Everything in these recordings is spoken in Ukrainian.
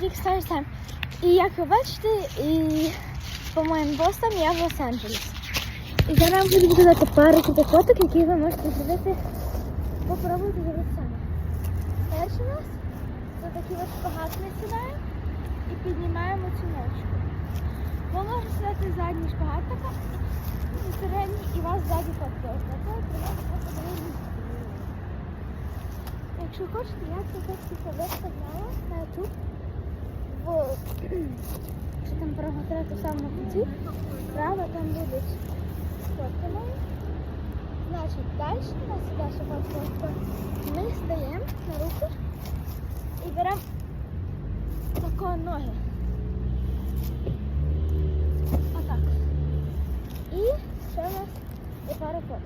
Дік Старсем. І як ви бачите, і по моїм постам я в Лос-Анджелесі. І вам буду показати пару таких фоток, які ви можете зробити, попробуйте зробити самі. Перший нас це такий от шпагат ми сідаємо і піднімаємо цю ножку. Ви можете сідати задній шпагат середній, і вас ззаді фоткає. Якщо хочете, я це тільки виставляла на YouTube. В що там проготувати самому кінці. Справа там будуть фотки мої. Значить, далі нас іде фотка. Ми стаємо на руки і беремо тако ноги. Отак. І ще у нас є пара фоток.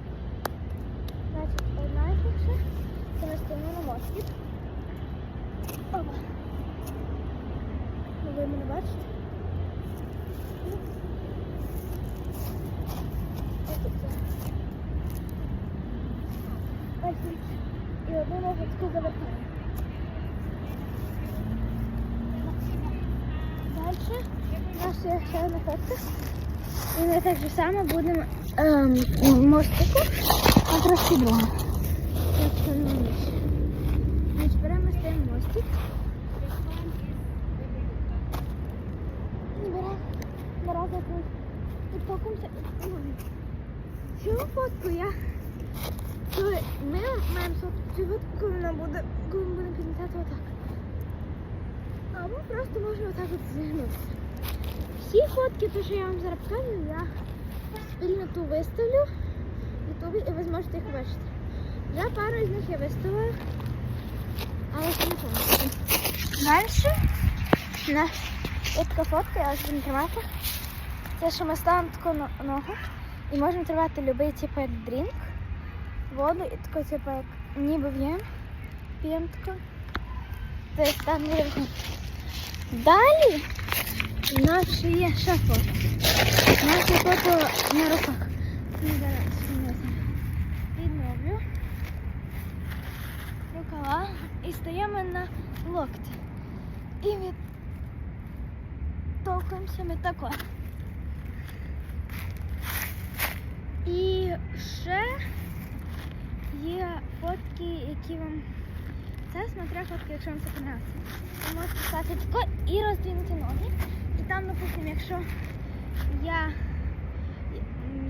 Значить, одна перша. Це ми стоїмо на мостик. Опа. Ну, Ви мене бачите? І одну ножичку завертаємо. Далі є ще одна фотка. І ми так же само будемо ем, мостику, а трошки друга. Як це не вмієш. Значить, беремо стаємо мостик. І беремо наразі тут. Толкаємося. Цю фотку я. Ми маємо цю фотку, коли ми будемо піднімати отак. Або просто можна отак от зігнутися. Всі фотки, то що я вам зараз я спільно ту виставлю в ютубі і ви зможете їх бачити. Вже пару з них я виставила, але ще не повністю. Далі у нас така фотка, я ось буду тримати. Це що ми ставимо таку ногу і можемо тривати будь-який типу дрінк, воду і таку типу як ніби в'єм, п'ємо таку. Тобто там рівно. Далі у нас ще є фото. У нас є фото на руках. Ну, зараз. Відновлю. Рукава. І стаємо на локті. І відтовкуємося ми тако. І ще є фотки, які вам. Це смотря фотки, якщо вам це понравиться. Ви можете стати тако і роздвинути ноги. І там, допустимо, якщо я,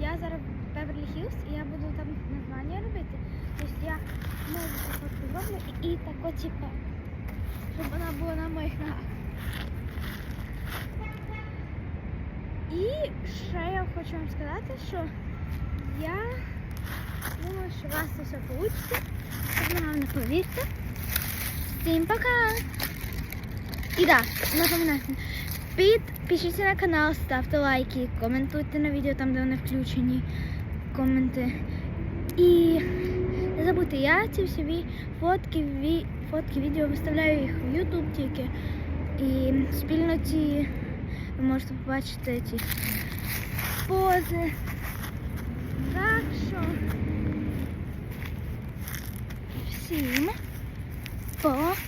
я зараз в Беверлі Хіллз, і я буду там названня робити, тобто я можу цю фотку зроблю і, і тако типу, щоб вона була на моїх ногах. І ще я хочу вам сказати, що я думаю, що у вас це все вийде. Ви головне повірте. Всім пока! І так, напоминайте, підпишіться на канал, ставте лайки, коментуйте на відео там, де вони включені, коменти. І не забудьте, я ці всі фотки, ві, фотки, відео виставляю їх в YouTube тільки. І в спільноті ви можете побачити ці пози. Так що всім пока!